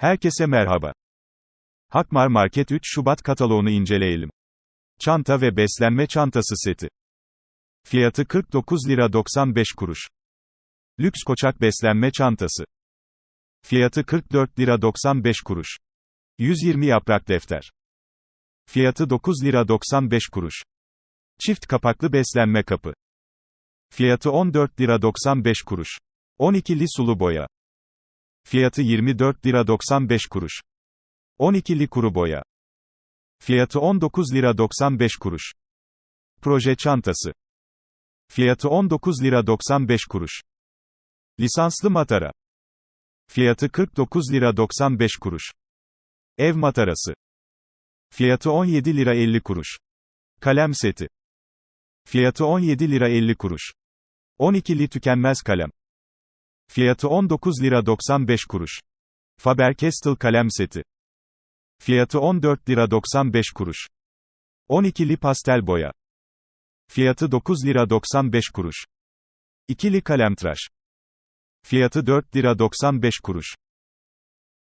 Herkese merhaba. Hakmar Market 3 Şubat kataloğunu inceleyelim. Çanta ve beslenme çantası seti. Fiyatı 49 lira 95 kuruş. Lüks koçak beslenme çantası. Fiyatı 44 lira 95 kuruş. 120 yaprak defter. Fiyatı 9 lira 95 kuruş. Çift kapaklı beslenme kapı. Fiyatı 14 lira 95 kuruş. 12'li sulu boya. Fiyatı 24 lira 95 kuruş. 12'li kuru boya. Fiyatı 19 lira 95 kuruş. Proje çantası. Fiyatı 19 lira 95 kuruş. Lisanslı matara. Fiyatı 49 lira 95 kuruş. Ev matarası. Fiyatı 17 lira 50 kuruş. Kalem seti. Fiyatı 17 lira 50 kuruş. 12'li tükenmez kalem. Fiyatı 19 lira 95 kuruş. Faber-Castell kalem seti. Fiyatı 14 lira 95 kuruş. 12'li pastel boya. Fiyatı 9 lira 95 kuruş. İkili kalem tıraş. Fiyatı 4 lira 95 kuruş.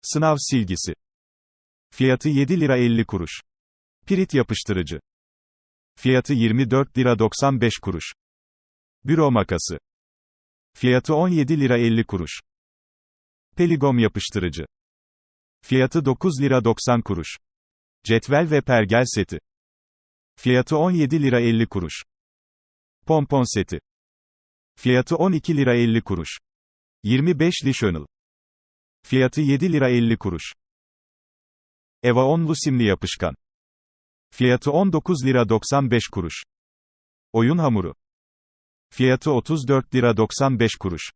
Sınav silgisi. Fiyatı 7 lira 50 kuruş. Pirit yapıştırıcı. Fiyatı 24 lira 95 kuruş. Büro makası. Fiyatı 17 lira 50 kuruş. Peligom yapıştırıcı. Fiyatı 9 lira 90 kuruş. Cetvel ve pergel seti. Fiyatı 17 lira 50 kuruş. Pompon seti. Fiyatı 12 lira 50 kuruş. 25'li şönül. Fiyatı 7 lira 50 kuruş. Eva 10'lu simli yapışkan. Fiyatı 19 lira 95 kuruş. Oyun hamuru. Fiyatı 34 lira 95 kuruş.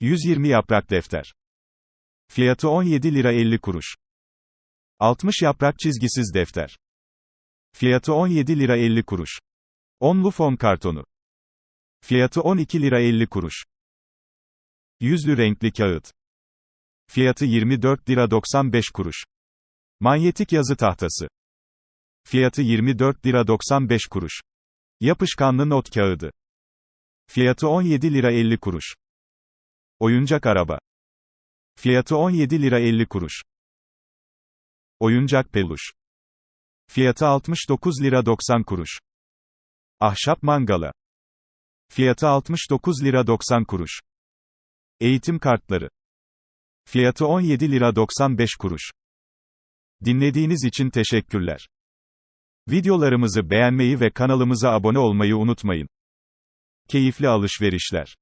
120 yaprak defter. Fiyatı 17 lira 50 kuruş. 60 yaprak çizgisiz defter. Fiyatı 17 lira 50 kuruş. 10'lu fon kartonu. Fiyatı 12 lira 50 kuruş. Yüzlü renkli kağıt. Fiyatı 24 lira 95 kuruş. Manyetik yazı tahtası. Fiyatı 24 lira 95 kuruş. Yapışkanlı not kağıdı. Fiyatı 17 lira 50 kuruş. Oyuncak araba. Fiyatı 17 lira 50 kuruş. Oyuncak peluş. Fiyatı 69 lira 90 kuruş. Ahşap mangala. Fiyatı 69 lira 90 kuruş. Eğitim kartları. Fiyatı 17 lira 95 kuruş. Dinlediğiniz için teşekkürler. Videolarımızı beğenmeyi ve kanalımıza abone olmayı unutmayın. Keyifli alışverişler.